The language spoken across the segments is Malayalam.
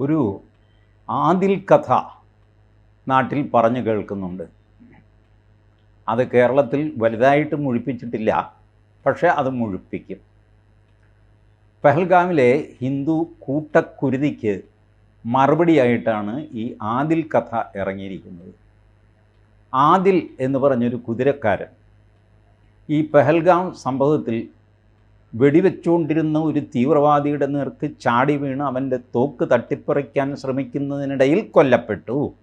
ഒരു ആദിൽ കഥ നാട്ടിൽ പറഞ്ഞു കേൾക്കുന്നുണ്ട്. അത് കേരളത്തിൽ വലുതായിട്ട് മുഴിപ്പിച്ചിട്ടില്ല പക്ഷേ അത് മുഴിപ്പിക്കും. പെഹൽഗാമിലെ ഹിന്ദു കൂട്ടക്കുരുതിക്ക് മറുപടിയായിട്ടാണ് ഈ ആദിൽ കഥ ഇറങ്ങിയിരിക്കുന്നത്. ആദിൽ എന്ന് പറഞ്ഞൊരു കുതിരക്കാരൻ ഈ പെഹൽഗാം സംഭവത്തിൽ വെടിവെച്ചുകൊണ്ടിരുന്ന ഒരു തീവ്രവാദിയുടെ നേർക്ക് ചാടി വീണ് അവന്റെ തോക്ക് തട്ടിപ്പറിക്കാൻ ശ്രമിക്കുന്നതിനിടയിൽ കൊല്ലപ്പെട്ടു.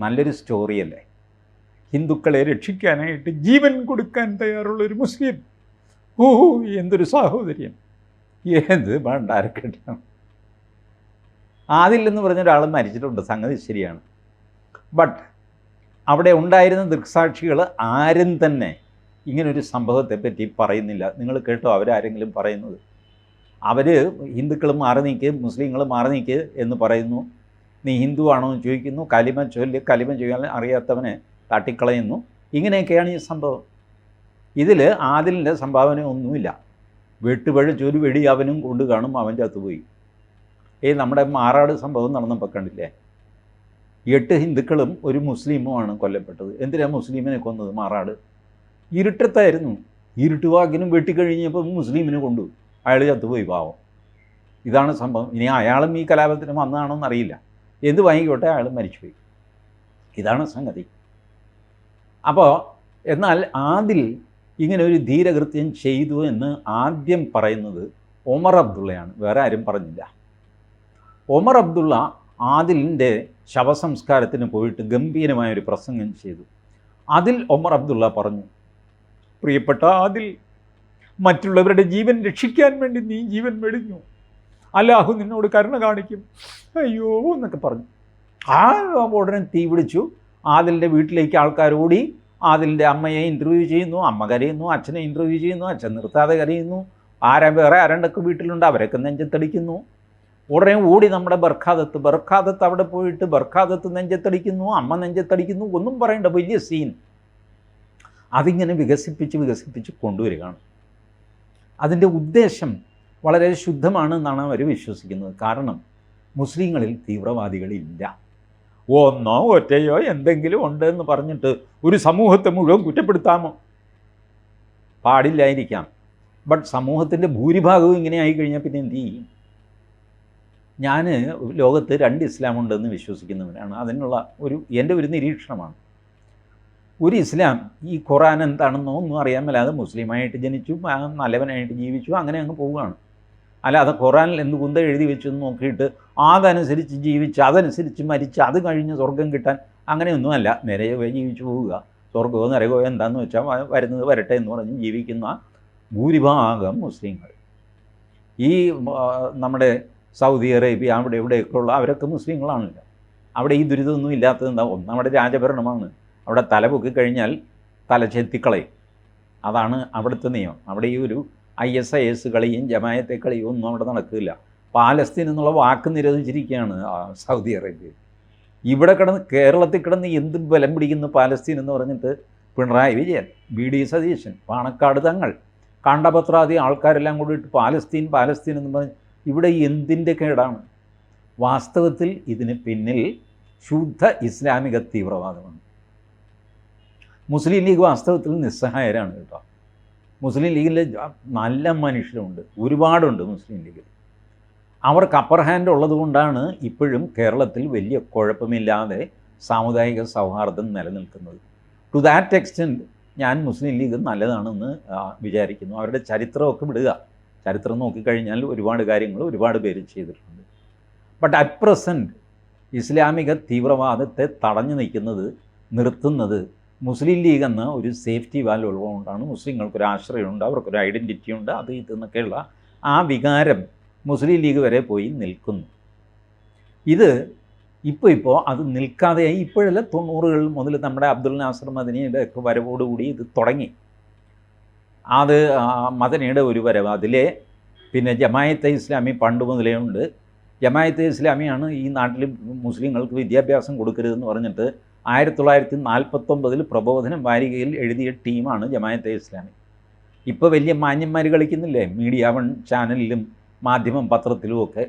നല്ലൊരു സ്റ്റോറിയല്ലേ? ഹിന്ദുക്കളെ രക്ഷിക്കാനായിട്ട് ജീവൻ കൊടുക്കാൻ തയ്യാറുള്ള ഒരു മുസ്ലിം. ഓ എന്തൊരു സാഹോദര്യം. എന്ത് ഭണ്ഡാരക്കെട്ടാണ് ആദിൽ എന്ന് പറഞ്ഞ ഒരാൾ മരിച്ചിട്ടുണ്ട് സംഗതി ശരിയാണ്. ബട്ട് അവിടെ ഉണ്ടായിരുന്ന ദൃക്സാക്ഷികൾ ആരും തന്നെ ഇങ്ങനൊരു സംഭവത്തെപ്പറ്റി പറയുന്നില്ല. നിങ്ങൾ കേട്ടോ അവരാരെങ്കിലും പറയുന്നത്. അവർ ഹിന്ദുക്കൾ മാറി നീക്ക് മുസ്ലിങ്ങൾ മാറി നീക്ക് എന്ന് പറയുന്നു. നീ ഹിന്ദു ആണോ എന്ന് ചോദിക്കുന്നു. കലിമ ചൊല്ലി കലിമ ചെയ്യാൻ അറിയാത്തവനെ തട്ടിക്കളയുന്നു. ഇങ്ങനെയൊക്കെയാണ് ഈ സംഭവം. ഇതിൽ ആദിലിന്റെ സംഭാവന ഒന്നുമില്ല. വെട്ടുപഴ ചൊരു വെടി അവനും കൊണ്ട് കാണും അവൻ പോയി. ഏ നമ്മുടെ മാറാട് സംഭവം നടന്നപ്പോൾ കണ്ടില്ലേ? എട്ട് ഹിന്ദുക്കളും ഒരു മുസ്ലിമുമാണ് കൊല്ലപ്പെട്ടത്. എന്തിനാണ് മുസ്ലിമിനെ കൊന്നത് മാറാട്? ഇരുട്ടത്തായിരുന്നു. ഇരുട്ടുവാക്കിനും വെട്ടിക്കഴിഞ്ഞപ്പോൾ മുസ്ലിമിനെ കൊണ്ടു. അയാൾ ചത്തുപോയി പാവം. ഇതാണ് സംഭവം. ഇനി അയാളും ഈ കലാപത്തിന് വന്നതാണോ എന്നറിയില്ല. എന്ത് വാങ്ങിക്കോട്ടെ അയാൾ മരിച്ചുപോയി. ഇതാണ് സംഗതി. അപ്പോൾ എന്നാൽ ആദിൽ ഇങ്ങനെ ഒരു ധീരകൃത്യം ചെയ്തു എന്ന് ആദ്യം പറയുന്നത് ഒമർ അബ്ദുള്ളയാണ്. വേറെ ആരും പറഞ്ഞില്ല. ഒമർ അബ്ദുള്ള ആദിലിന്റെ ശവസംസ്കാരത്തിന് പോയിട്ട് ഗംഭീരമായൊരു പ്രസംഗം ചെയ്തു. അതിൽ ഒമർ അബ്ദുള്ള പറഞ്ഞു പ്രിയപ്പെട്ട ആദിൽ മറ്റുള്ളവരുടെ ജീവൻ രക്ഷിക്കാൻ വേണ്ടി നീ ജീവൻ വെടിഞ്ഞു. അല്ലാഹു നിന്നോട് കരുണ കാണിക്കും. അയ്യോ എന്നൊക്കെ പറഞ്ഞു. ആ ഉടനെ തീ പിടിച്ചു. ആദിലിന്റെ വീട്ടിലേക്ക് ആൾക്കാർ ഓടി. ആദിലിന്റെ അമ്മയെ ഇന്റർവ്യൂ ചെയ്യുന്നു അമ്മ കരയുന്നു അച്ഛനെ ഇന്റർവ്യൂ ചെയ്യുന്നു അച്ഛൻ നിർത്താതെ കരയുന്നു. ആരാ വേറെ ആരണ്ടൊക്കെ വീട്ടിലുണ്ട് അവരൊക്കെ നെഞ്ചത്തടിക്കുന്നു. ഉടനെ ഓടി നമ്മുടെ ബർഖാദത്ത്. ബർഖാദത്ത് അവിടെ പോയിട്ട് ബർഖാദത്ത് നെഞ്ചത്തടിക്കുന്നു അമ്മ നെഞ്ചത്തടിക്കുന്നു ഒന്നും പറയണ്ട വലിയ സീൻ അതിങ്ങനെ വികസിപ്പിച്ച് വികസിപ്പിച്ച് കൊണ്ടുവരികയാണ്. അതിന്റെ ഉദ്ദേശം വളരെ ശുദ്ധമാണ് എന്നാണ് അവർ വിശ്വസിക്കുന്നത്. കാരണം മുസ്ലിങ്ങളിൽ തീവ്രവാദികളില്ല. ഒന്നോ ഒറ്റയോ എന്തെങ്കിലും ഉണ്ട് എന്ന് പറഞ്ഞിട്ട് ഒരു സമൂഹത്തെ മുഴുവൻ കുറ്റപ്പെടുത്താമോ? പാടില്ലായിരിക്കാം. ബട്ട് സമൂഹത്തിന്റെ ഭൂരിഭാഗവും ഇങ്ങനെ ആയിക്കഴിഞ്ഞാൽ പിന്നെ എന്ത് ചെയ്യും? ഞാൻ ലോകത്ത് രണ്ട് ഇസ്ലാമുണ്ടെന്ന് വിശ്വസിക്കുന്നവരാണ്. അതിനുള്ള ഒരു എന്റെ ഒരു നിരീക്ഷണമാണ്. ഒരു ഇസ്ലാം ഈ ഖുറാൻ എന്താണെന്നോ ഒന്നും അറിയാൻ മേലാതെ മുസ്ലിമായിട്ട് ജനിച്ചു നല്ലവനായിട്ട് ജീവിച്ചു അങ്ങനെ അങ്ങ് പോവുകയാണ്. അല്ലാതെ ഖുറാനിൽ എന്ത് കുന്ത എഴുതി വെച്ചെന്ന് നോക്കിയിട്ട് അതനുസരിച്ച് ജീവിച്ച് അതനുസരിച്ച് മരിച്ച് അത് കഴിഞ്ഞ് സ്വർഗം കിട്ടാൻ അങ്ങനെയൊന്നുമല്ല നിരയോ ജീവിച്ചു പോവുക. സ്വർഗമോ നരകമോ എന്താണെന്ന് വെച്ചാൽ വരുന്നത് വരട്ടെ എന്ന് പറഞ്ഞ് ജീവിക്കുന്ന ഭൂരിഭാഗം മുസ്ലിങ്ങൾ. ഈ നമ്മുടെ സൗദി അറേബ്യ അവിടെ ഇവിടെയൊക്കെ ഉള്ള അവരൊക്കെ മുസ്ലിങ്ങളാണല്ലോ. അവിടെ ഈ ദുരിതമൊന്നും ഇല്ലാത്തത് എന്താ? ഒന്ന് രാജഭരണമാണ്. അവിടെ തല പൊക്കി കഴിഞ്ഞാൽ തല ചെത്തിക്കളയും. അതാണ് അവിടുത്തെ നിയമം. അവിടെ ഈ ഒരു ഐ എസ് ഐ എസ് കളിയും ജമായത്തെ കളിയും ഒന്നും അവിടെ നടക്കില്ല. പാലസ്തീൻ എന്നുള്ള വാക്ക് നിരോധിച്ചിരിക്കുകയാണ് സൗദി അറേബ്യ. ഇവിടെ കിടന്ന് കേരളത്തിൽ കിടന്ന് എന്ത് ബലം പിടിക്കുന്നു പാലസ്തീൻ എന്ന് പറഞ്ഞിട്ട് പിണറായി വിജയൻ ബി ഡി സതീശൻ പാണക്കാട് തങ്ങൾ കാണ്ടപത്രാദി ആൾക്കാരെല്ലാം കൂടിയിട്ട് പാലസ്തീൻ പാലസ്തീൻ എന്ന് പറഞ്ഞ് ഇവിടെ എന്തിന്റെ കേടാണ്? വാസ്തവത്തിൽ ഇതിന് പിന്നിൽ ശുദ്ധ ഇസ്ലാമിക തീവ്രവാദമാണ്. മുസ്ലിം ലീഗ് വാസ്തവത്തിൽ നിസ്സഹായരാണ് കേട്ടോ. മുസ്ലിം ലീഗിൽ നല്ല മനുഷ്യരുണ്ട്. ഒരുപാടുണ്ട് മുസ്ലിം ലീഗിൽ അവർക്ക് അപ്പർ ഹാൻഡ് ഉള്ളതുകൊണ്ടാണ് ഇപ്പോഴും കേരളത്തിൽ വലിയ കുഴപ്പമില്ലാതെ സാമുദായിക സൗഹാർദ്ദം നിലനിൽക്കുന്നത്. ടു ദാറ്റ് എക്സ്റ്റെന്റ് ഞാൻ മുസ്ലിം ലീഗ് നല്ലതാണെന്ന് വിചാരിക്കുന്നു. അവരുടെ ചരിത്രമൊക്കെ വിടുക. ചരിത്രം നോക്കിക്കഴിഞ്ഞാൽ ഒരുപാട് കാര്യങ്ങൾ ഒരുപാട് പേര് ചെയ്തിട്ടുണ്ട്. ബട്ട് അറ്റ് പ്രസന്റ് ഇസ്ലാമിക തീവ്രവാദത്തെ തടഞ്ഞു നിൽക്കുന്നത് നിർത്തുന്നത് മുസ്ലിം ലീഗ് എന്ന ഒരു സേഫ്റ്റി വാൽ ഉള്ളതുകൊണ്ടാണ് മുസ്ലിങ്ങൾക്കൊരു ആശ്രയമുണ്ട് അവർക്കൊരു ഐഡന്റിറ്റി ഉണ്ട് അത് ഇതെന്നൊക്കെയുള്ള ആ വികാരം മുസ്ലിം ലീഗ് വരെ പോയി നിൽക്കുന്നു. ഇത് ഇപ്പോൾ ഇപ്പോൾ അത് നിൽക്കാതെയായി ഇപ്പോഴല്ല തൊണ്ണൂറുകൾ മുതൽ നമ്മുടെ അബ്ദുൽ നാസർ മദനിയുടെ ഒക്കെ വരവോടുകൂടി ഇത് തുടങ്ങി. അത് മദനിയുടെ ഒരു വരവ്. അതിലെ പിന്നെ ജമായത്തെ ഇസ്ലാമി പണ്ട് മുതലേ ഉണ്ട്. ജമായത്തെ ഇസ്ലാമിയാണ് ഈ നാട്ടിൽ മുസ്ലിങ്ങൾക്ക് വിദ്യാഭ്യാസം കൊടുക്കരുതെന്ന് പറഞ്ഞിട്ട് ആയിരത്തി തൊള്ളായിരത്തി നാൽപ്പത്തൊമ്പതിൽ പ്രബോധനം വാരികയിൽ എഴുതിയ ടീമാണ് ജമായത്തെ ഇസ്ലാമി. ഇപ്പോൾ വലിയ മാന്യന്മാർ കളിക്കുന്നില്ലേ? മീഡിയ വൺ ചാനലിലും മാധ്യമം പത്രത്തിലും ഒക്കെ.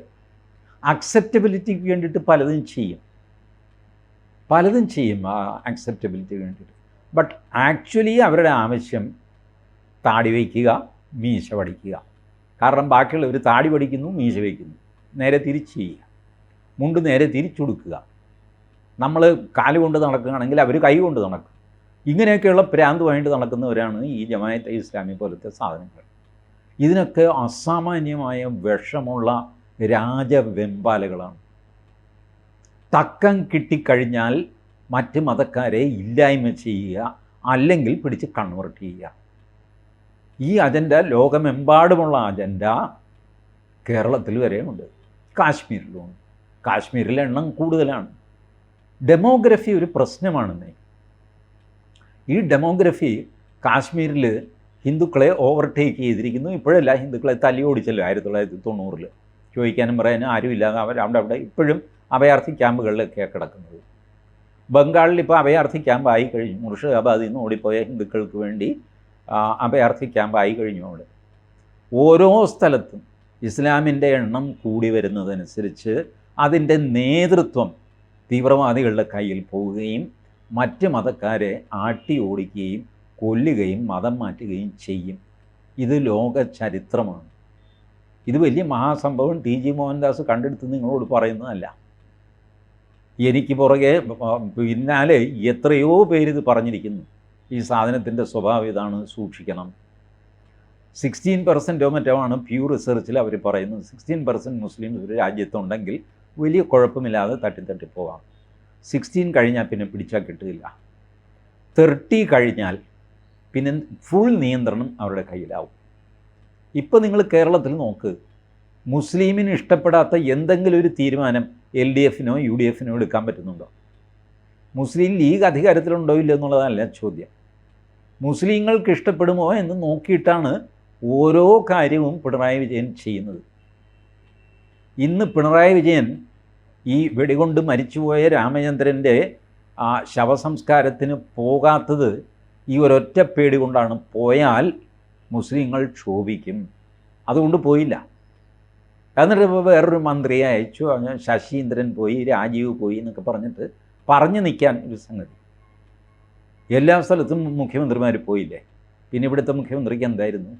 അക്സെപ്റ്റബിലിറ്റിക്ക് വേണ്ടിയിട്ട് പലതും ചെയ്യും. പലതും ചെയ്യും ആ അക്സെപ്റ്റബിലിറ്റിക്ക് വേണ്ടിയിട്ട്. ബട്ട് ആക്ച്വലി അവരുടെ ആവശ്യം താടി വയ്ക്കുക മീശ പഠിക്കുക. കാരണം ബാക്കിയുള്ളവർ താടി പഠിക്കുന്നു മീശ വയ്ക്കുന്നു. നേരെ തിരിച്ച് ചെയ്യുക. മുണ്ട് നേരെ തിരിച്ചുകൊടുക്കുക നമ്മൾ കാൽ കൊണ്ട് നടക്കുകയാണെങ്കിൽ അവർ കൈ കൊണ്ട് നടക്കും. ഇങ്ങനെയൊക്കെയുള്ള പ്രാന്തുമായിട്ട് നടക്കുന്നവരാണ് ഈ ജമായത്തെ ഇസ്ലാമി പോലത്തെ സാധനങ്ങൾ. ഇതിനൊക്കെ അസാമാന്യമായ വിഷമുള്ള രാജവെമ്പാലകളാണ്. തക്കം കിട്ടിക്കഴിഞ്ഞാൽ മറ്റ് മതക്കാരെ ഇല്ലായ്മ ചെയ്യുക അല്ലെങ്കിൽ പിടിച്ച് കൺവേർട്ട് ചെയ്യുക. ഈ അജണ്ട ലോകമെമ്പാടുമുള്ള അജണ്ട കേരളത്തിൽ വരെയുണ്ട്. കാശ്മീരിലുമുണ്ട് കാശ്മീരിലെ എണ്ണം കൂടുതലാണ്. ഡെമോഗ്രഫി ഒരു പ്രശ്നമാണെന്നേ ഈ ഡെമോഗ്രഫി കാശ്മീരിൽ ഹിന്ദുക്കളെ ഓവർടേക്ക് ചെയ്തിരിക്കുന്നു. ഇപ്പോഴല്ല ഹിന്ദുക്കളെ തല്ലി ഓടിച്ചല്ലോ ആയിരത്തി തൊള്ളായിരത്തി തൊണ്ണൂറിൽ ചോദിക്കാനും പറയാനും ആരുമില്ലാതെ അവർ അവിടെ അവിടെ ഇപ്പോഴും അഭയാർത്ഥി ക്യാമ്പുകളിലൊക്കെ കിടക്കുന്നത്. ബംഗാളിൽ ഇപ്പോൾ അഭയാർത്ഥി ക്യാമ്പായി കഴിഞ്ഞു. മുർഷിദാബാദിൽ നിന്ന് ഓടിപ്പോയ ഹിന്ദുക്കൾക്ക് വേണ്ടി അഭയാർത്ഥി ക്യാമ്പായി കഴിഞ്ഞു അവിടെ ഓരോ സ്ഥലത്തും ഇസ്ലാമിന്റെ എണ്ണം കൂടി വരുന്നതനുസരിച്ച് അതിന്റെ നേതൃത്വം തീവ്രവാദികളുടെ കയ്യിൽ പോവുകയും മറ്റ് മതക്കാരെ ആട്ടി ഓടിക്കുകയും കൊല്ലുകയും മതം മാറ്റുകയും ചെയ്യും. ഇത് ലോക ചരിത്രമാണ്. ഇത് വലിയ മഹാസംഭവം. ടി ജി മോഹൻദാസ് കണ്ടെടുത്ത് നിങ്ങളോട് പറയുന്നതല്ല. എനിക്ക് പുറകെ പിന്നാലെ എത്രയോ പേരിത് പറഞ്ഞിരിക്കുന്നു. ഈ സാധനത്തിന്റെ സ്വഭാവം ഇതാണ് സൂക്ഷിക്കണം. സിക്സ്റ്റീൻ പെർസെന്റോ മറ്റോ ആണ് പ്യൂർ റിസർച്ചിൽ അവർ പറയുന്നത്. സിക്സ്റ്റീൻ പെർസെന്റ് മുസ്ലിംസ് ഒരു രാജ്യത്തുണ്ടെങ്കിൽ വലിയ കുഴപ്പമില്ലാതെ തട്ടി തട്ടി പോവാം. സിക്സ്റ്റീൻ കഴിഞ്ഞാൽ പിന്നെ പിടിച്ചാൽ കിട്ടുകയില്ല. തേർട്ടി കഴിഞ്ഞാൽ പിന്നെ ഫുൾ നിയന്ത്രണം അവരുടെ കയ്യിലാവും. ഇപ്പോൾ നിങ്ങൾ കേരളത്തിൽ നോക്ക്. മുസ്ലിമിന് ഇഷ്ടപ്പെടാത്ത എന്തെങ്കിലും ഒരു തീരുമാനം എൽ ഡി എഫിനോ യു ഡി എഫിനോ എടുക്കാൻ പറ്റുന്നുണ്ടോ? മുസ്ലിം ലീഗ് അധികാരത്തിലുണ്ടോ ഇല്ല എന്നുള്ളതല്ല ചോദ്യം. മുസ്ലിങ്ങൾക്ക് ഇഷ്ടപ്പെടുമോ എന്ന് നോക്കിയിട്ടാണ് ഓരോ കാര്യവും പിണറായി വിജയൻ ചെയ്യുന്നത്. ഇന്ന് പിണറായി വിജയൻ ഈ വെടികൊണ്ട് മരിച്ചുപോയ രാമചന്ദ്രന്റെ ആ ശവസംസ്കാരത്തിന് പോകാത്തത് ഈ ഒരൊറ്റ പേടി കൊണ്ടാണ്. പോയാൽ മുസ്ലിങ്ങൾ ക്ഷോഭിക്കും. അതുകൊണ്ട് പോയില്ല. എന്നിട്ട് ഇപ്പോൾ വേറൊരു മന്ത്രിയെ അയച്ചു. ശശീന്ദ്രൻ പോയി രാജീവ് പോയി എന്നൊക്കെ പറഞ്ഞിട്ട് പറഞ്ഞു നിൽക്കാൻ ഒരു സംഗതി. എല്ലാ സ്ഥലത്തും മുഖ്യമന്ത്രിമാർ പോയില്ലേ? പിന്നെ ഇവിടുത്തെ മുഖ്യമന്ത്രിക്ക് എന്തായിരുന്നു?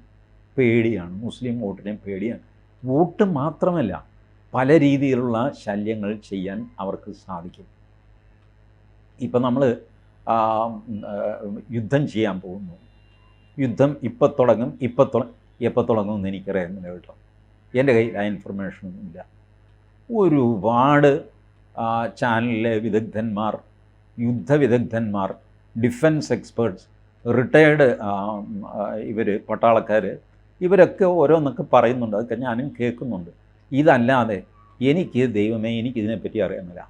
പേടിയാണ്. മുസ്ലിം വോട്ടിനെ പേടിയാണ്. വോട്ട് മാത്രമല്ല പല രീതിയിലുള്ള ശല്യങ്ങൾ ചെയ്യാൻ അവർക്ക് സാധിക്കും. ഇപ്പം നമ്മൾ യുദ്ധം ചെയ്യാൻ പോകുന്നു. യുദ്ധം ഇപ്പം തുടങ്ങും ഇപ്പം തുട എപ്പോൾ തുടങ്ങുമെന്ന് എനിക്കറിയാമെന്ന് കേട്ടോ. എന്റെ കയ്യിൽ ആ ഇൻഫർമേഷനൊന്നുമില്ല ഒരുപാട് ആ, ചാനലിലെ വിദഗ്ധന്മാർ യുദ്ധവിദഗ്ധന്മാർ ഡിഫൻസ് എക്സ്പേർട്സ് റിട്ടയേർഡ് ഇവർ പട്ടാളക്കാർ ഇവരൊക്കെ ഓരോന്നൊക്കെ പറയുന്നുണ്ട്. അതൊക്കെ ഞാനും കേൾക്കുന്നുണ്ട്. ഇതല്ലാതെ എനിക്ക് ദൈവമേ എനിക്കിതിനെപ്പറ്റി അറിയുന്നില്ല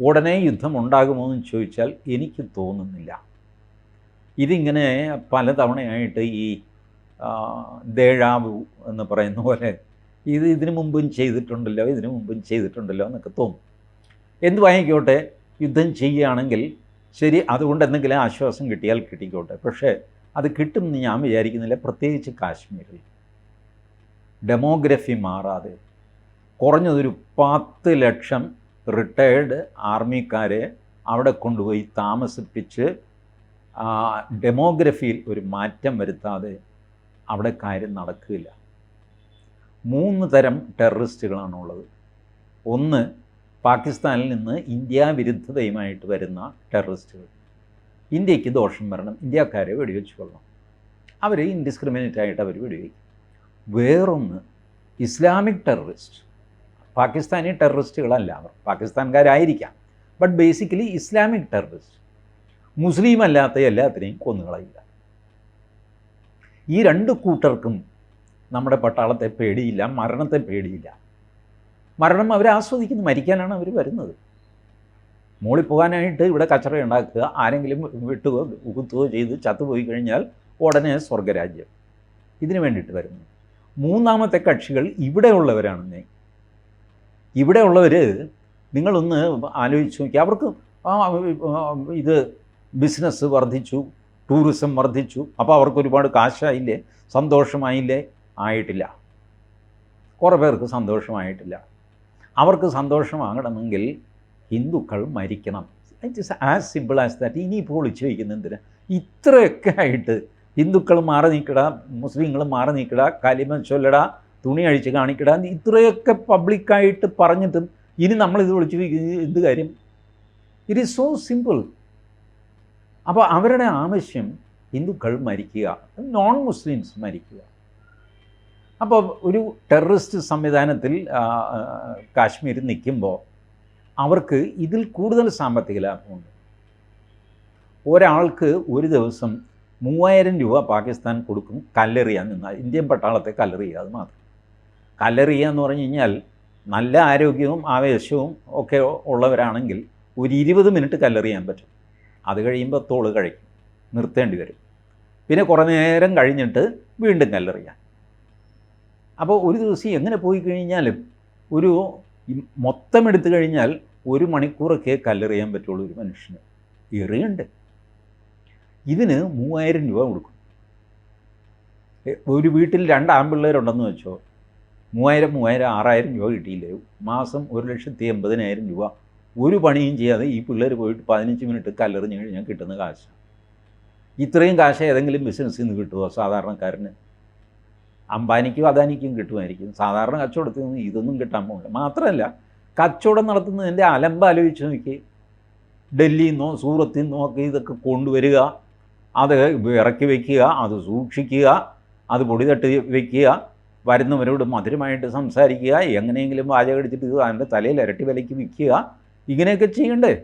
ഉടനെ യുദ്ധം ഉണ്ടാകുമോ എന്ന് ചോദിച്ചാൽ എനിക്ക് തോന്നുന്നില്ല. ഇതിങ്ങനെ പലതവണയായിട്ട് ഈ ദേഴാവു എന്ന് പറയുന്ന പോലെ ഇത് ഇതിനു മുമ്പും ചെയ്തിട്ടുണ്ടല്ലോ ഇതിനു മുമ്പും ചെയ്തിട്ടുണ്ടല്ലോ എന്നൊക്കെ തോന്നും. എന്ത് വാങ്ങിക്കോട്ടെ യുദ്ധം ചെയ്യുകയാണെങ്കിൽ ശരി അതുകൊണ്ട് എന്തെങ്കിലും ആശ്വാസം കിട്ടിയാൽ കിട്ടിക്കോട്ടെ. പക്ഷേ അത് കിട്ടുമെന്ന് ഞാൻ വിചാരിക്കുന്നില്ല. പ്രത്യേകിച്ച് കാശ്മീരിൽ. ഡെമോഗ്രഫി മാറാതെ കുറഞ്ഞതൊരു പത്ത് ലക്ഷം റിട്ടയേർഡ് ആർമിക്കാരെ അവിടെ കൊണ്ടുപോയി താമസിപ്പിച്ച് ഡെമോഗ്രഫിയിൽ ഒരു മാറ്റം വരുത്താതെ അവിടെ കാര്യം നടക്കില്ല മൂന്ന് തരം ടെററിസ്റ്റുകളാണുള്ളത്. ഒന്ന് പാകിസ്ഥാനിൽ നിന്ന് ഇന്ത്യ വിരുദ്ധതയുമായിട്ട് വരുന്ന ടെററിസ്റ്റുകൾ. ഇന്ത്യയ്ക്ക് ദോഷം വരണം ഇന്ത്യക്കാരെ വെടിവെച്ച് കൊള്ളണം അവർ ഇൻഡിസ്ക്രിമിനേറ്റ് ആയിട്ട് അവർ വെടിവെക്കും. വേറൊന്ന് ഇസ്ലാമിക് ടെററിസ്റ്റ്. പാകിസ്ഥാനി ടെററിസ്റ്റുകളല്ല അവർ. പാകിസ്ഥാൻകാരായിരിക്കാം. But basically Islamic terrorist. മുസ്ലിം അല്ലാത്ത എല്ലാത്തിനെയും കൊന്നുകളയില്ല ഈ രണ്ട് കൂട്ടർക്കും നമ്മുടെ പട്ടാളത്തെ പേടിയില്ല മരണത്തെ പേടിയില്ല. മരണം അവർ ആസ്വദിക്കുന്നു. മരിക്കാനാണ് അവർ വരുന്നത്. മോളിൽ പോകാനായിട്ട് ഇവിടെ കച്ചറ ഉണ്ടാക്കുക ആരെങ്കിലും വെട്ടുകയോ കുത്തുകയോ ചെയ്ത് ചത്തുപോയി കഴിഞ്ഞാൽ ഉടനെ സ്വർഗരാജ്യം ഇതിനു വേണ്ടിയിട്ട് വരുന്നു. മൂന്നാമത്തെ കക്ഷികൾ ഇവിടെയുള്ളവരാണെന്നേ ഇവിടെയുള്ളവർ നിങ്ങളൊന്ന് ആലോചിച്ച് നോക്കി. അവർക്ക് ഇത് ബിസിനസ് വർദ്ധിച്ചു ടൂറിസം വർദ്ധിച്ചു അപ്പോൾ അവർക്ക് ഒരുപാട് കാശായില്ലേ സന്തോഷമായില്ലേ? ആയിട്ടില്ല. കുറേ പേർക്ക് സന്തോഷമായിട്ടില്ല. അവർക്ക് സന്തോഷമാകണമെങ്കിൽ ഹിന്ദുക്കൾ മരിക്കണം. It is as simple as that ഇനിയിപ്പോൾ ഒളിച്ചു വയ്ക്കുന്ന ഇത്രയൊക്കെ ആയിട്ട് ഹിന്ദുക്കൾ മാറി നിൽക്കട മുസ്ലിങ്ങൾ മാറി നിൽക്കട കലിമ ചൊല്ലട തുണി അഴിച്ച് കാണിക്കട ഇത്രയൊക്കെ പബ്ലിക്കായിട്ട് പറഞ്ഞിട്ടും ഇനി നമ്മളിത് വിളിച്ച് എന്ത് കാര്യം. ഇറ്റ് ഈസ് സോ സിമ്പിൾ അപ്പോൾ അവരുടെ ആവശ്യം ഹിന്ദുക്കൾ മരിക്കുക നോൺ മുസ്ലിംസ് മരിക്കുക. അപ്പോൾ ഒരു ടെററിസ്റ്റ് സംവിധാനത്തിൽ കാശ്മീർ നിൽക്കുമ്പോൾ അവർക്ക് ഇതിൽ കൂടുതൽ സാമ്പത്തിക ലാഭമുണ്ട്. ഒരാൾക്ക് ഒരു ദിവസം മൂവായിരം രൂപ പാകിസ്ഥാൻ കൊടുക്കും കല്ലെറിയാൻ നിന്നാൽ. ഇന്ത്യൻ പട്ടാളത്തെ കല്ലെറിയുക അത് മാത്രം. കല്ലെറിയുക എന്ന് പറഞ്ഞു കഴിഞ്ഞാൽ നല്ല ആരോഗ്യവും ആവേശവും ഒക്കെ ഉള്ളവരാണെങ്കിൽ ഒരു ഇരുപത് മിനിറ്റ് കല്ലെറിയാൻ പറ്റും. അത് കഴിയുമ്പോൾ തോൾ കഴിക്കും നിർത്തേണ്ടി വരും. പിന്നെ കുറേ നേരം കഴിഞ്ഞിട്ട് വീണ്ടും കല്ലെറിയാൻ. അപ്പോൾ ഒരു ദിവസം എങ്ങനെ പോയി കഴിഞ്ഞാലും ഒരു മൊത്തം എടുത്തു കഴിഞ്ഞാൽ ഒരു മണിക്കൂറൊക്കെ കല്ലെറിയാൻ പറ്റുള്ളൂ ഒരു മനുഷ്യന്. എറിയുണ്ട്. ഇതിന് മൂവായിരം രൂപ കൊടുക്കും. ഒരു വീട്ടിൽ രണ്ട് ആൺപിള്ളേരുണ്ടെന്ന് വെച്ചോ മൂവായിരം മൂവായിരം ആറായിരം രൂപ കിട്ടിയില്ലേ? മാസം ഒരു ലക്ഷത്തി എൺപതിനായിരം രൂപ. ഒരു പണിയും ചെയ്യാതെ ഈ പിള്ളേർ പോയിട്ട് പതിനഞ്ച് മിനിറ്റ് കല്ലെറിഞ്ഞ് കഴിഞ്ഞാൽ കിട്ടുന്ന കാശ്. ഇത്രയും കാശ് ഏതെങ്കിലും ബിസിനസ്സിൽ നിന്ന് കിട്ടുമോ സാധാരണക്കാരന്? അംബാനിക്കും അദാനിക്കും കിട്ടുമായിരിക്കും. സാധാരണ കച്ചവടത്തിൽ നിന്ന് ഇതൊന്നും കിട്ടാൻ പോകില്ല. മാത്രമല്ല കച്ചവടം നടത്തുന്നതിന്റെ അലമ്പ് ആലോചിച്ച് നോക്കി ഡൽഹിയിൽ നിന്നോ സൂറത്തിൽ നിന്നോ ഒക്കെ ഇതൊക്കെ കൊണ്ടുവരിക. അത് ഇറക്കി വയ്ക്കുക അത് സൂക്ഷിക്കുക അത് പൊടി തട്ടി വയ്ക്കുക വരുന്നവരോട് മധുരമായിട്ട് സംസാരിക്കുക എങ്ങനെയെങ്കിലും വാചകം എടുത്തിട്ട് ഇത് അതിന്റെ തലയിൽ ഇരട്ടി വിലയ്ക്ക് വിൽക്കുക ഇങ്ങനെയൊക്കെ ചെയ്യണ്ടേ?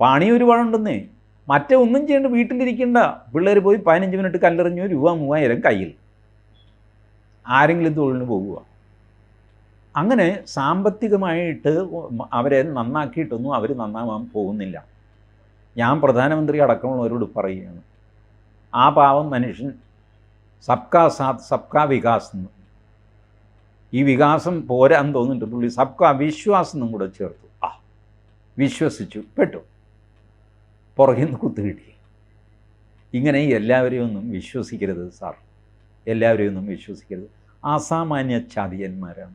പണി ഒരുപാടുണ്ടെന്നേ. മറ്റേ ഒന്നും ചെയ്യേണ്ട വീട്ടിലിരിക്കണ്ട. പിള്ളേർ പോയി പതിനഞ്ച് മിനിറ്റ് കല്ലെറിഞ്ഞു രൂപ മൂവായിരം കയ്യിൽ. ആരെങ്കിലും തൊഴിലിന് പോകുക അങ്ങനെ സാമ്പത്തികമായിട്ട് അവരെ നന്നാക്കിയിട്ടൊന്നും അവർ നന്നാവാൻ പോകുന്നില്ല. ഞാൻ പ്രധാനമന്ത്രി അടക്കമുള്ളവരോട് പറയുകയാണ്. ആ പാവം മനുഷ്യൻ സബ്കാ സാത്ത് സബ്കാ വികാസ് എന്ന് ഈ വികാസം പോരാന്ന് തോന്നിട്ട് പുള്ളി സബ്കാ വിശ്വാസം എന്നും കൂടെ ചേർത്തു. ആ വിശ്വസിച്ചു പെട്ടു. പുറകിൽ നിന്ന് കുത്തു കിട്ടി. ഇങ്ങനെ എല്ലാവരെയും ഒന്നും വിശ്വസിക്കരുത് സാർ. എല്ലാവരെയും ഒന്നും വിശ്വസിക്കരുത്. അസാമാന്യ ചതിയന്മാരാണ്.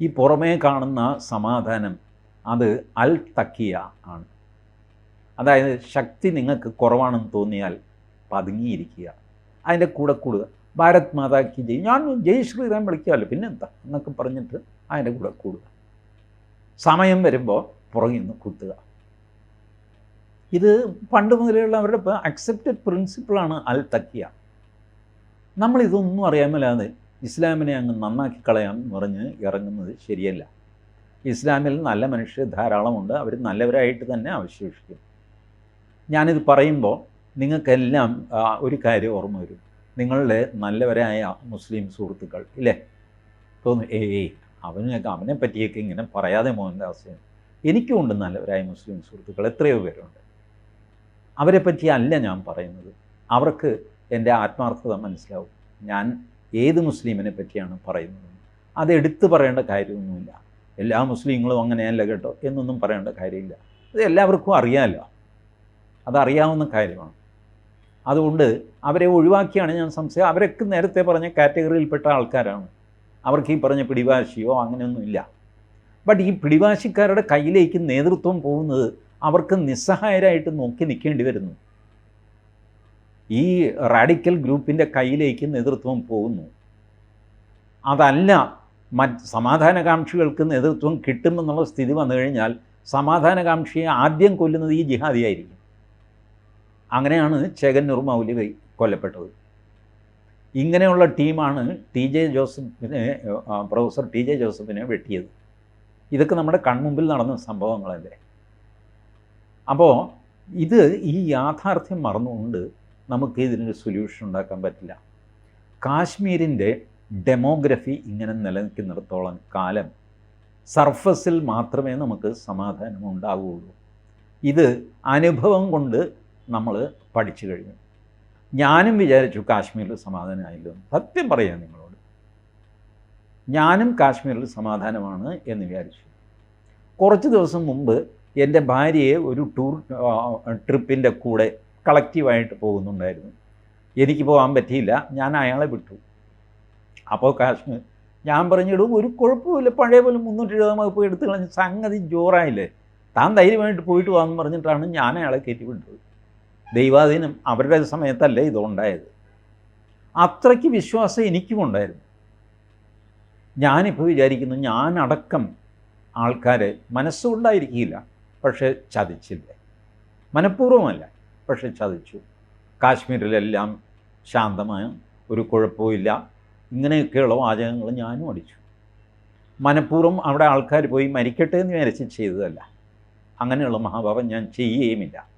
ഈ പുറമേ കാണുന്ന സമാധാനം അത് അൽ തക്കിയ ആണ്. അതായത് ശക്തി നിങ്ങൾക്ക് കുറവാണെന്ന് തോന്നിയാൽ പതുങ്ങിയിരിക്കുക. അതിന്റെ കൂടെ കൂടുക. ഭാരത് മാതാക്ക് ജയ്. ഞാൻ ജയ് ശ്രീറാം വിളിക്കാമല്ലോ. പിന്നെന്താ? എന്നൊക്കെ പറഞ്ഞിട്ട് അതിന്റെ കൂടെ കൂടുക. സമയം വരുമ്പോൾ പുറകിൽ നിന്ന് കുത്തുക. ഇത് പണ്ട് മുതലുള്ള അവരുടെ അക്സെപ്റ്റഡ് പ്രിൻസിപ്പിളാണ് അൽ തക്കിയ നമ്മളിതൊന്നും അറിയാമല്ലാതെ ഇസ്ലാമിനെ അങ്ങ് നന്നാക്കി കളയാം എന്ന് പറഞ്ഞ് ഇറങ്ങുന്നത് ശരിയല്ല. ഇസ്ലാമിൽ നല്ല മനുഷ്യർ ധാരാളമുണ്ട്. അവർ നല്ലവരായിട്ട് തന്നെ അവശേഷിക്കും. ഞാനിത് പറയുമ്പോൾ നിങ്ങൾക്കെല്ലാം ഒരു കാര്യം ഓർമ്മ വരും. നിങ്ങളുടെ നല്ലവരായ മുസ്ലിം സുഹൃത്തുക്കൾ ഇല്ലേ? തോന്നുന്നു ഏയ് അവനൊക്കെ അവനെ പറ്റിയൊക്കെ ഇങ്ങനെ പറയാതെ മോഹൻദാസ് എനിക്കും ഉണ്ട് നല്ലവരായ മുസ്ലിം സുഹൃത്തുക്കൾ എത്രയോ പേരുണ്ട്. അവരെ പറ്റി അല്ല ഞാൻ പറയുന്നത്. അവർക്ക് എന്റെ ആത്മാർത്ഥത മനസ്സിലാവും. ഞാൻ ഏത് മുസ്ലിമിനെ പറ്റിയാണ് പറയുന്നത്? അത് എടുത്തു പറയേണ്ട കാര്യമൊന്നുമില്ല. എല്ലാ മുസ്ലിങ്ങളും അങ്ങനെയല്ല കേട്ടോ എന്നൊന്നും പറയേണ്ട കാര്യമില്ല. അത് എല്ലാവർക്കും അറിയാമല്ലോ അതറിയാവുന്ന കാര്യമാണ്. അതുകൊണ്ട് അവരെ ഒഴിവാക്കിയാണ് ഞാൻ സംശയം. അവരൊക്കെ നേരത്തെ പറഞ്ഞ കാറ്റഗറിയിൽപ്പെട്ട ആൾക്കാരാണ്. അവർക്ക് ഈ പറഞ്ഞ പിടിവാശിയോ അങ്ങനെയൊന്നുമില്ല ബട്ട് ഈ പിടിവാശിക്കാരുടെ കയ്യിലേക്ക് നേതൃത്വം പോകുന്നത് അവർക്ക് നിസ്സഹായരായിട്ട് നോക്കി നിൽക്കേണ്ടി വരുന്നു. ഈ റാഡിക്കൽ ഗ്രൂപ്പിന്റെ കയ്യിലേക്ക് നേതൃത്വം പോകുന്നു. അതല്ല മറ്റ് സമാധാനകാംക്ഷികൾക്ക് നേതൃത്വം കിട്ടുമെന്നുള്ള സ്ഥിതി വന്നു കഴിഞ്ഞാൽ സമാധാനകാംക്ഷിയെ ആദ്യം കൊല്ലുന്നത് ഈ ജിഹാദിയായിരിക്കും. അങ്ങനെയാണ് ചേകന്നൂർ മൗലവി കൊല്ലപ്പെട്ടത്. ഇങ്ങനെയുള്ള ടീമാണ് ടി ജെ ജോസഫിനെ പ്രൊഫസർ ടി ജെ ജോസഫിനെ വെട്ടിയത്. ഇതൊക്കെ നമ്മുടെ കൺമുമ്പിൽ നടന്ന സംഭവങ്ങളല്ലേ? അപ്പോൾ ഇത് ഈ യാഥാർത്ഥ്യം മറന്നുകൊണ്ട് നമുക്ക് ഇതിനൊരു സൊല്യൂഷൻ ഉണ്ടാക്കാൻ പറ്റില്ല. കാശ്മീരിന്റെ ഡെമോഗ്രഫി ഇങ്ങനെ നിലനിൽക്കുന്നിടത്തോളം കാലം സർഫസിൽ മാത്രമേ നമുക്ക് സമാധാനം ഉണ്ടാവുകയുള്ളൂ. ഇത് അനുഭവം കൊണ്ട് നമ്മൾ പഠിച്ചു കഴിഞ്ഞു. ഞാനും വിചാരിച്ചു കാശ്മീരിൽ സമാധാനമായില്ലോ. സത്യം പറയാം നിങ്ങളോട്. ഞാനും കാശ്മീരിൽ സമാധാനമാണ് എന്ന് വിചാരിച്ചു. കുറച്ച് ദിവസം മുമ്പ് എന്റെ ഭാര്യയെ ഒരു ടൂർ ട്രിപ്പിന്റെ കൂടെ കളക്റ്റീവായിട്ട് പോകുന്നുണ്ടായിരുന്നു. എനിക്ക് പോകാൻ പറ്റിയില്ല. ഞാൻ അയാളെ വിട്ടു. അപ്പോൾ കാശ്മീർ ഞാൻ പറഞ്ഞിടും ഒരു കുഴപ്പമില്ല പഴയ പോലെ മുന്നൂറ്റി എഴുപതാം വകുപ്പ് എടുത്ത് കളഞ്ഞ് സംഗതി ജോറായില്ലേ? താൻ ധൈര്യമായിട്ട് പോയിട്ട് വാന്ന് പറഞ്ഞിട്ടാണ് ഞാൻ അയാളെ കയറ്റി വിട്ടത്. ദൈവാധീനം അവരുടെ സമയത്തല്ലേ ഇതുണ്ടായത്? അത്രയ്ക്ക് വിശ്വാസം എനിക്കും ഉണ്ടായിരുന്നു ഞാനിപ്പോൾ വിചാരിക്കുന്നു ഞാനടക്കം ആൾക്കാരെ മനസ്സുകൊണ്ടായിരിക്കില്ല പക്ഷേ ചതിച്ചില്ല. മനഃപൂർവമല്ല പക്ഷേ ചതിച്ചു. കാശ്മീരിലെല്ലാം ശാന്തമായ ഒരു കുഴപ്പമില്ല ഇങ്ങനെയൊക്കെയുള്ള വാചകങ്ങൾ ഞാനും അടിച്ചു. മനഃപൂർവം അവിടെ ആൾക്കാർ പോയി മരിക്കട്ടെ എന്ന് വിചാരിച്ച് ചെയ്തതല്ല. അങ്ങനെയുള്ള മഹാഭാവം ഞാൻ ചെയ്യുകയുമില്ല.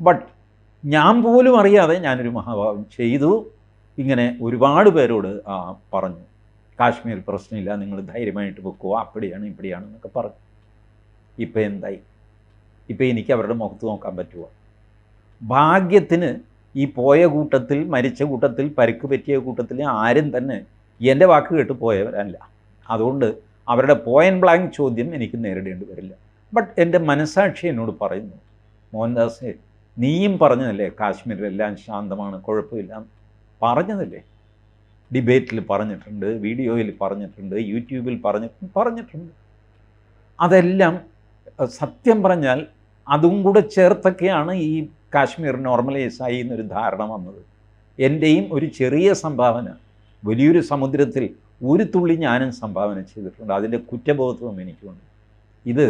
ബട്ട് ഞാൻ പോലും അറിയാതെ ഞാനൊരു മഹാഭാവം ചെയ്തു. ഇങ്ങനെ ഒരുപാട് പേരോട് ആ, പറഞ്ഞു. കാശ്മീർ പ്രശ്നമില്ല നിങ്ങൾ ധൈര്യമായിട്ട് വെക്കുക. അപ്പടിയാണ് ഇപ്പടിയാണ് എന്നൊക്കെ പറഞ്ഞു. ഇപ്പം എന്തായി? ഇപ്പം എനിക്ക് അവരുടെ മുഖത്ത് നോക്കാൻ പറ്റുമോ ഭാഗ്യത്തിന് ഈ പോയ കൂട്ടത്തിൽ മരിച്ച കൂട്ടത്തിൽ പരുക്ക് പറ്റിയ കൂട്ടത്തിൽ ആരും തന്നെ എന്റെ വാക്ക് കേട്ട് പോയവരല്ല. അതുകൊണ്ട് അവരുടെ പോയൻ ബ്ലാങ്ക് ചോദ്യം എനിക്ക് നേരിടേണ്ടി വരില്ല. ബട്ട് എന്റെ മനസാക്ഷി എന്നോട് പറയുന്നു മോഹൻദാസേ നീയും പറഞ്ഞതല്ലേ? കാശ്മീരിലെല്ലാം ശാന്തമാണ് കുഴപ്പമില്ല. പറഞ്ഞതല്ലേ? ഡിബേറ്റിൽ പറഞ്ഞിട്ടുണ്ട് വീഡിയോയിൽ പറഞ്ഞിട്ടുണ്ട് യൂട്യൂബിൽ പറഞ്ഞിട്ടുണ്ട് പറഞ്ഞിട്ടുണ്ട്. അതെല്ലാം സത്യം പറഞ്ഞാൽ അതും കൂടെ ചേർത്തൊക്കെയാണ് ഈ കാശ്മീർ നോർമലൈസ് ആയി എന്നൊരു ധാരണ വന്നത്. എന്റെയും ഒരു ചെറിയ സംഭാവന വലിയൊരു സമുദ്രത്തിൽ ഒരു തുള്ളി ഞാനും സംഭാവന ചെയ്തിട്ടുണ്ട്. അതിന്റെ കുറ്റബോധവും എനിക്കുണ്ട്. ഇത്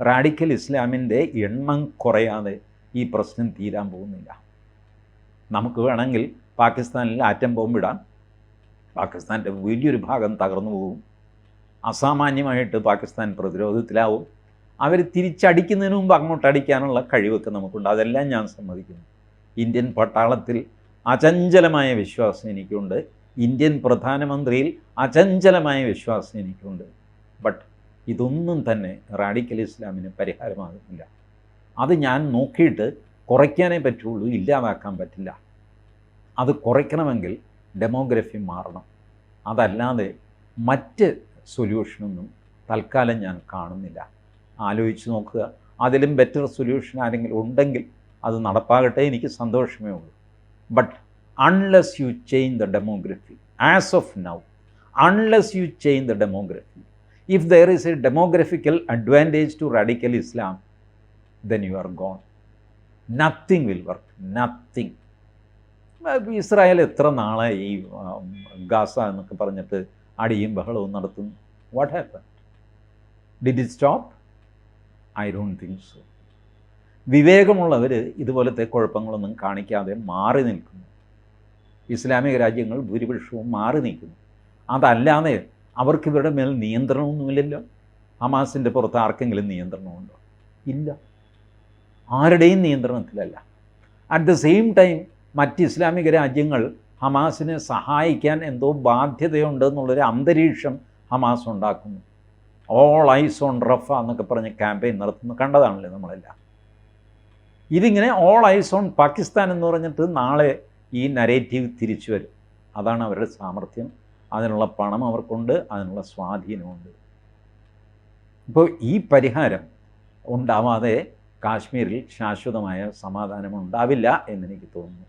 റാഡിക്കൽ ഇസ്ലാമിന്റെ എണ്ണം കുറയാതെ ഈ പ്രശ്നം തീരാൻ പോകുന്നില്ല. നമുക്ക് വേണമെങ്കിൽ പാകിസ്ഥാനിൽ ആറ്റം ബോംബിടാം പാകിസ്ഥാന്റെ വലിയൊരു ഭാഗം തകർന്നു പോകും. അസാമാന്യമായിട്ട് പാകിസ്ഥാൻ പ്രതിരോധത്തിലാവും. അവർ തിരിച്ചടിക്കുന്നതിന് മുമ്പ് അങ്ങോട്ട് അടിക്കാനുള്ള കഴിവൊക്കെ നമുക്കുണ്ട്. അതെല്ലാം ഞാൻ സമ്മതിക്കുന്നു. ഇന്ത്യൻ പട്ടാളത്തിൽ അചഞ്ചലമായ വിശ്വാസം എനിക്കുണ്ട്. ഇന്ത്യൻ പ്രധാനമന്ത്രിയിൽ അചഞ്ചലമായ വിശ്വാസം എനിക്കുണ്ട്. ബട്ട് ഇതൊന്നും തന്നെ റാഡിക്കൽ ഇസ്ലാമിന് പരിഹാരമാകുന്നില്ല. അത് ഞാൻ നോക്കിയിട്ട് കുറയ്ക്കാനേ പറ്റുള്ളൂ ഇല്ലാതാക്കാൻ പറ്റില്ല. അത് കുറയ്ക്കണമെങ്കിൽ ഡെമോഗ്രഫി മാറണം. അതല്ലാതെ മറ്റ് സൊല്യൂഷനൊന്നും തൽക്കാലം ഞാൻ കാണുന്നില്ല. ആലോചിച്ച് നോക്കുക. അതിലും ബെറ്റർ സൊല്യൂഷൻ ആരെങ്കിലും ഉണ്ടെങ്കിൽ അത് നടപ്പാകട്ടെ എനിക്ക് സന്തോഷമേ ഉള്ളൂ. But unless you change the demography as of now unless you change the demography if there is a demographical advantage to radical Islam then you are gone nothing will work nothing Israel എത്ര നാളെ ഈ ഗാസ എന്നൊക്കെ പറഞ്ഞിട്ട് അടിയും ബഹളവും നടത്തുന്നു? What happen did it stop I don't think so വിവേകമുള്ളവർ ഇതുപോലത്തെ കുഴപ്പങ്ങളൊന്നും കാണിക്കാതെ മാറി നിൽക്കുന്നു. ഇസ്ലാമിക രാജ്യങ്ങൾ ഭൂരിപക്ഷവും മാറി നിൽക്കുന്നു. അതല്ലാതെ അവർക്ക് ഇവരുടെ മേൽ നിയന്ത്രണമൊന്നുമില്ലല്ലോ. ഹമാസിന്റെ പുറത്ത് ആർക്കെങ്കിലും നിയന്ത്രണമുണ്ടോ? ഇല്ല. ആരുടെയും നിയന്ത്രണത്തിലല്ല. അറ്റ് ദ സെയിം ടൈം മറ്റ് ഇസ്ലാമിക രാജ്യങ്ങൾ ഹമാസിനെ സഹായിക്കാൻ എന്തോ ബാധ്യതയുണ്ട് എന്നുള്ളൊരു അന്തരീക്ഷം ഹമാസ് ഉണ്ടാക്കുന്നു. ഓൾ ഐസ് ഓൺ റഫ എന്നൊക്കെ പറഞ്ഞ് ക്യാമ്പയിൻ നടത്തുന്നു. കണ്ടതാണല്ലേ നമ്മളെല്ലാം. ഇതിങ്ങനെ ഓൾ ഐസ് ഓൺ പാകിസ്ഥാൻ എന്ന് പറഞ്ഞിട്ട് നാളെ ഈ നരേറ്റീവ് തിരിച്ചു വരും. അതാണ് അവരുടെ സാമർഥ്യം. അതിനുള്ള പണം അവർക്കുണ്ട് അതിനുള്ള സ്വാധീനമുണ്ട്. ഇപ്പോൾ ഈ പരിഹാരം ഉണ്ടാവാതെ കാശ്മീരിൽ ശാശ്വതമായ സമാധാനം ഉണ്ടാവില്ല എന്നെനിക്ക് തോന്നുന്നു.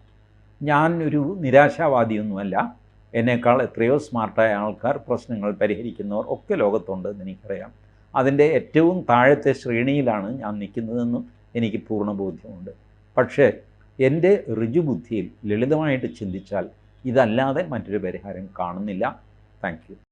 ഞാൻ ഒരു നിരാശാവാദിയൊന്നുമല്ല. എന്നേക്കാൾ എത്രയോ സ്മാർട്ടായ ആൾക്കാർ പ്രശ്നങ്ങൾ പരിഹരിക്കുന്നവർ ഒക്കെ ലോകത്തുണ്ട് എന്ന് എനിക്കറിയാം അതിന്റെ ഏറ്റവും താഴത്തെ ശ്രേണിയിലാണ് ഞാൻ നിൽക്കുന്നതെന്നും എനിക്ക് പൂർണ ബോധ്യമുണ്ട്. പക്ഷേ എന്റെ ഋജുബുദ്ധിയിൽ ലളിതമായിട്ട് ചിന്തിച്ചാൽ ഇതല്ലാതെ മറ്റൊരു പരിഹാരം കാണുന്നില്ല. താങ്ക്